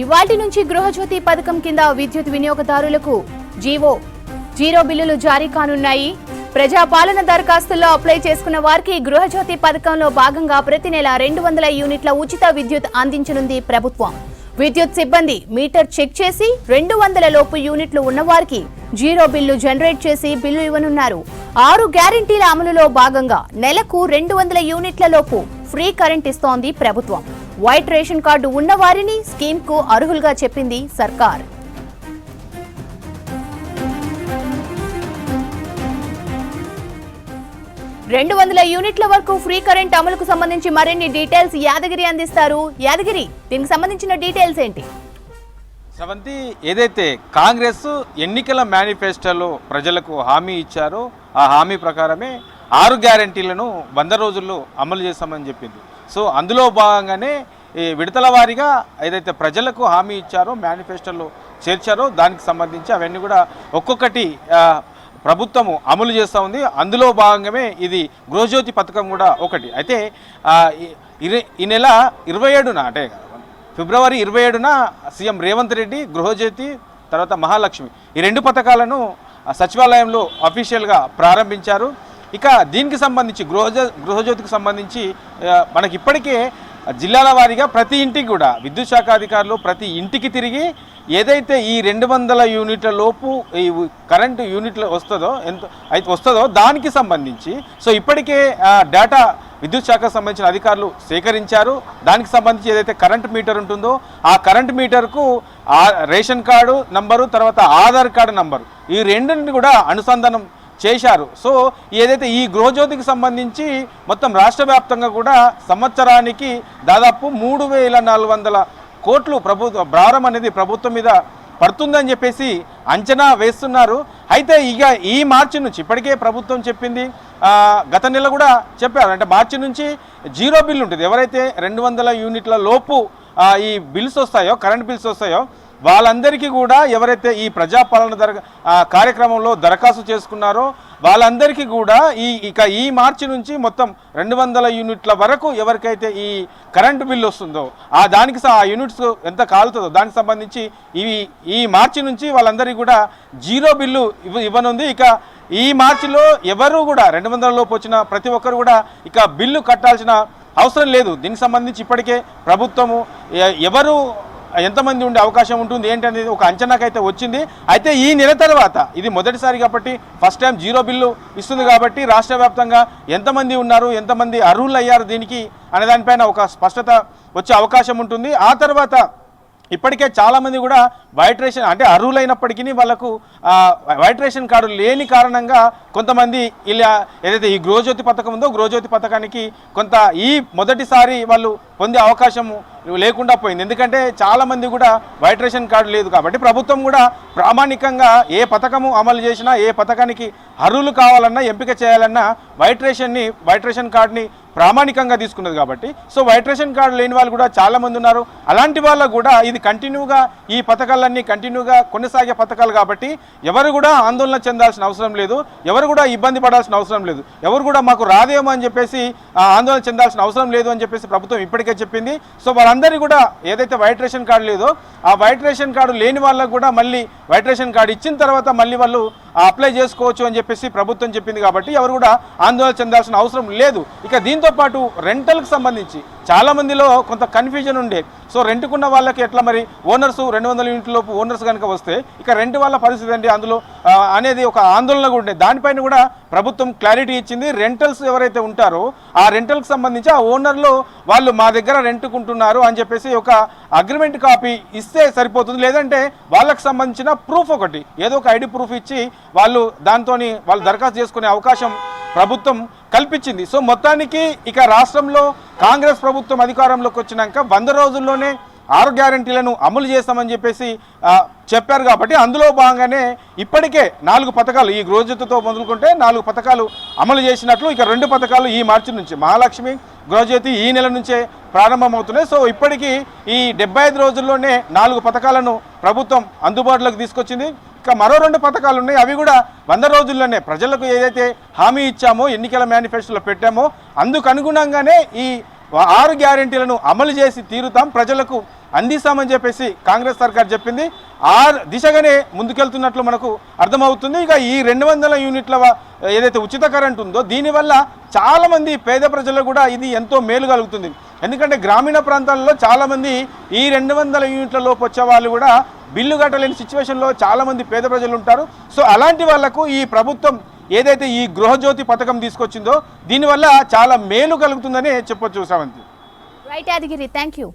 ఇవాటి నుంచి గృహజ్యోతి పథకం కింద విద్యుత్ వినియోగదారులకు జీవో. జీరో బిల్లులు జారీ కానున్నాయి. ప్రజాపాలన దరఖాస్తుల్లో అప్లై చేసుకున్న వారికి గృహజ్యోతి పథకంలో భాగంగా ప్రతి నెల రెండు వందల యూనిట్ల ఉచిత విద్యుత్ అందించనుంది ప్రభుత్వం. విద్యుత్ సిబ్బంది మీటర్ చెక్ చేసి రెండు వందల లోపు యూనిట్లు ఉన్నవారికి జీరో బిల్లు జనరేట్ చేసి బిల్లు ఇవ్వనున్నారు. ఆరు గ్యారంటీల అమలులో భాగంగా నెలకు రెండు వందల యూనిట్ల లోపు ఫ్రీ కరెంట్ ఇస్తోంది ప్రభుత్వం. వైట్ రేషన్ కార్డు ఉన్న వారిని స్కీమ్కు అర్హులుగా చెప్పింది సర్కార్. రెండు వందల యూనిట్ల వరకు ఫ్రీ కరెంట్ అమలుకు సంబంధించి మరిన్ని డీటెయిల్స్ యాదగిరి అందిస్తారు. యాదగిరి దీనికి సంబంధించిన డీటెయిల్స్ ఏంటి? శ్రవంతి ఏదైతే కాంగ్రెస్ ఎన్నికల మేనిఫెస్టోలో ప్రజలకు హామీ ఇచ్చారో ఆ హామీ ప్రకారమే ఆరు గ్యారంటీలను వంద రోజుల్లో అమలు చేస్తామని చెప్పింది. సో అందులో భాగంగానే ఈ విడతల వారీగా ఏదైతే ప్రజలకు హామీ ఇచ్చారో మేనిఫెస్టోలో చేర్చారో దానికి సంబంధించి అవన్నీ కూడా ఒక్కొక్కటి ప్రభుత్వము అమలు చేస్తూ ఉంది. అందులో భాగంగానే ఇది గృహజ్యోతి పథకం కూడా ఒకటి. అయితే ఈ- నెల ఇరవై ఏడున అంటే ఫిబ్రవరి ఇరవై ఏడున సీఎం రేవంత్ రెడ్డి గృహజ్యోతి తర్వాత మహాలక్ష్మి ఈ రెండు పథకాలను సచివాలయంలో అఫీషియల్గా ప్రారంభించారు. ఇక దీనికి సంబంధించి గృహజ గృహజ్యోతికి సంబంధించి మనకి ఇప్పటికే జిల్లాల వారీగా ప్రతి ఇంటికి కూడా విద్యుత్ శాఖ అధికారులు ప్రతి ఇంటికి తిరిగి ఏదైతే ఈ రెండు వందల యూనిట్ల లోపు ఈ కరెంటు యూనిట్లు వస్తుందో ఎంత అయితే వస్తుందో దానికి సంబంధించి సో ఇప్పటికే డేటా విద్యుత్ శాఖకు సంబంధించిన అధికారులు సేకరించారు. దానికి సంబంధించి ఏదైతే కరెంట్ మీటర్ ఉంటుందో ఆ కరెంట్ మీటర్కు ఆ రేషన్ కార్డు నంబరు తర్వాత ఆధార్ కార్డు నంబరు ఈ రెండింటిని కూడా అనుసంధానం చేశారు. సో ఏదైతే ఈ గృహజ్యోతికి సంబంధించి మొత్తం రాష్ట్ర వ్యాప్తంగా కూడా సంవత్సరానికి దాదాపు మూడు వేల నాలుగు వందల కోట్లు ప్రభుత్వ భారం అనేది ప్రభుత్వం మీద పడుతుందని చెప్పేసి అంచనా వేస్తున్నారు. అయితే ఇక ఈ మార్చి నుంచి ఇప్పటికే ప్రభుత్వం చెప్పింది. గత నెల కూడా చెప్పారు. అంటే మార్చి నుంచి జీరో బిల్ ఉంటుంది ఎవరైతే రెండు వందల యూనిట్ల లోపు ఈ బిల్స్ వస్తాయో కరెంట్ బిల్స్ వస్తాయో వాళ్ళందరికీ కూడా ఎవరైతే ఈ ప్రజాపాలన దర ఆ, కార్యక్రమంలో దరఖాస్తు చేసుకున్నారో వాళ్ళందరికీ కూడా ఈ ఇక ఈ మార్చి నుంచి మొత్తం రెండు వందల యూనిట్ల వరకు ఎవరికైతే ఈ కరెంటు బిల్లు వస్తుందో ఆ దానికి ఆ యూనిట్స్ ఎంత కాలుతుందో దానికి సంబంధించి ఇవి ఈ మార్చి నుంచి వాళ్ళందరికీ కూడా జీరో బిల్లు ఇవ్వ ఇవ్వనుంది. ఇక ఈ మార్చిలో ఎవరు కూడా రెండు వందల లోపు వచ్చిన ప్రతి ఒక్కరు కూడా ఇక బిల్లు కట్టాల్సిన అవసరం లేదు. దీనికి సంబంధించి ఇప్పటికే ప్రభుత్వము ఎ- ఎవరు ఎంతమంది ఉండే అవకాశం ఉంటుంది ఏంటనేది ఒక అంచనాకైతే వచ్చింది. అయితే ఈ నెల తర్వాత ఇది మొదటిసారి కాబట్టి ఫస్ట్ టైం జీరో బిల్లు ఇస్తుంది కాబట్టి రాష్ట్ర వ్యాప్తంగా ఎంతమంది ఉన్నారు ఎంతమంది అర్హులు అయ్యారు దీనికి అనే దానిపైన ఒక స్పష్టత వచ్చే అవకాశం ఉంటుంది. ఆ తర్వాత ఇప్పటికే చాలామంది కూడా వైట్ రేషన్ అంటే అర్హులైనప్పటికీ వాళ్ళకు వైట్ రేషన్ కార్డు లేని కారణంగా కొంతమంది ఇలా ఏదైతే ఈ గృహజ్యోతి పథకం ఉందో గృహజ్యోతి పథకానికి కొంత ఈ మొదటిసారి వాళ్ళు పొందే అవకాశం లేకుండా పోయింది. ఎందుకంటే చాలామంది కూడా వైట్ రేషన్ కార్డు లేదు కాబట్టి ప్రభుత్వం కూడా ప్రామాణికంగా ఏ పథకము అమలు చేసినా ఏ పథకానికి అర్హులు కావాలన్నా ఎంపిక చేయాలన్నా వైట్ రేషన్ని వైట్ రేషన్ కార్డుని ప్రామాణికంగా తీసుకున్నది కాబట్టి. సో వైట్ రేషన్ కార్డు లేని వాళ్ళు కూడా చాలామంది ఉన్నారు. అలాంటి వాళ్ళు కూడా ఇది కంటిన్యూగా ఈ పథకాలన్నీ కంటిన్యూగా కొనసాగే పథకాలు కాబట్టి ఎవరు కూడా ఆందోళన చెందాల్సిన అవసరం లేదు. ఎవరు కూడా ఇబ్బంది పడాల్సిన అవసరం లేదు. ఎవరు కూడా మాకు రాదేమో అని చెప్పేసి ఆందోళన చెందాల్సిన అవసరం లేదు అని చెప్పేసి ప్రభుత్వం ఇప్పటికే చెప్పింది. సో వాళ్ళందరికీ కూడా ఏదైతే వైట్ రేషన్ కార్డు లేదో ఆ వైట్ రేషన్ కార్డు లేని వాళ్ళకు కూడా మళ్ళీ వైట్ రేషన్ కార్డు ఇచ్చిన తర్వాత మళ్ళీ వాళ్ళు అప్లై చేసుకోవచ్చు అని చెప్పేసి ప్రభుత్వం చెప్పింది కాబట్టి ఎవరు కూడా ఆందోళన చెందాల్సిన అవసరం లేదు. ఇక దీంతో పాటు రెంటల్కి సంబంధించి చాలా మందిలో కొంత కన్ఫ్యూజన్ ఉండే. సో రెంట్కున్న వాళ్ళకి ఎట్లా మరి? ఓనర్స్ రెండు వందల యూనిట్ల లోపు ఓనర్స్ కనుక వస్తే ఇక రెంట్ వాళ్ళ పరిస్థితి అండి అందులో అనేది ఒక ఆందోళన కూడా ఉండే దానిపైన కూడా ప్రభుత్వం క్లారిటీ ఇచ్చింది. రెంటల్స్ ఎవరైతే ఉంటారో ఆ రెంటల్కి సంబంధించి ఆ ఓనర్లు వాళ్ళు మా దగ్గర రెంట్కుంటున్నారు అని చెప్పేసి ఒక అగ్రిమెంట్ కాపీ ఇస్తే సరిపోతుంది. లేదంటే వాళ్ళకి సంబంధించిన ప్రూఫ్ ఒకటి. ఏదో ఒక ఐడి ప్రూఫ్ ఇచ్చి వాళ్ళు దాంతో వాళ్ళు దరఖాస్తు చేసుకునే అవకాశం ప్రభుత్వం కల్పించింది. సో మొత్తానికి ఇక రాష్ట్రంలో కాంగ్రెస్ ప్రభుత్వం అధికారంలోకి వచ్చినాక వంద రోజుల్లోనే ఆరు గ్యారంటీలను అమలు చేస్తామని చెప్పేసి చెప్పారు కాబట్టి అందులో భాగంగానే ఇప్పటికే నాలుగు పథకాలు ఈ గృహజ్యోతితో మొదలుకుంటే నాలుగు పథకాలు అమలు చేసినట్లు ఇక రెండు పథకాలు ఈ మార్చి నుంచి మహాలక్ష్మి గృహజ్యోతి ఈ నెల నుంచే ప్రారంభమవుతున్నాయి. సో ఇప్పటికీ ఈ డెబ్బై ఐదు రోజుల్లోనే నాలుగు పథకాలను ప్రభుత్వం అందుబాటులోకి తీసుకొచ్చింది. ఇక మరో రెండు పథకాలు ఉన్నాయి అవి కూడా వంద రోజుల్లోనే ప్రజలకు ఏదైతే హామీ ఇచ్చామో ఎన్నికల మేనిఫెస్టోలో పెట్టామో అందుకు అనుగుణంగానే ఈ ఆరు గ్యారెంటీలను అమలు చేసి తీరుతాం. ప్రజలకు అందిస్తామని చెప్పేసి కాంగ్రెస్ సర్కార్ చెప్పింది. ఆ దిశగానే ముందుకెళ్తున్నట్లు మనకు అర్థమవుతుంది. ఇక ఈ రెండు వందల యూనిట్ల ఏదైతే ఉచిత కరెంట్ ఉందో దీనివల్ల చాలామంది పేద ప్రజలకు కూడా ఇది ఎంతో మేలు కలుగుతుంది. ఎందుకంటే గ్రామీణ ప్రాంతాల్లో చాలామంది ఈ రెండు వందల యూనిట్ల లోపు వచ్చే వాళ్ళు కూడా బిల్లు కట్టలేని సిచ్యువేషన్లో చాలామంది పేద ప్రజలు ఉంటారు. సో అలాంటి వాళ్ళకు ఈ ప్రభుత్వం ఏదైతే ఈ గృహజ్యోతి పథకం తీసుకొచ్చిందో దీనివల్ల చాలా మేలు కలుగుతుందని చెప్పొచ్చు Sravanthi right Yadagiri thank you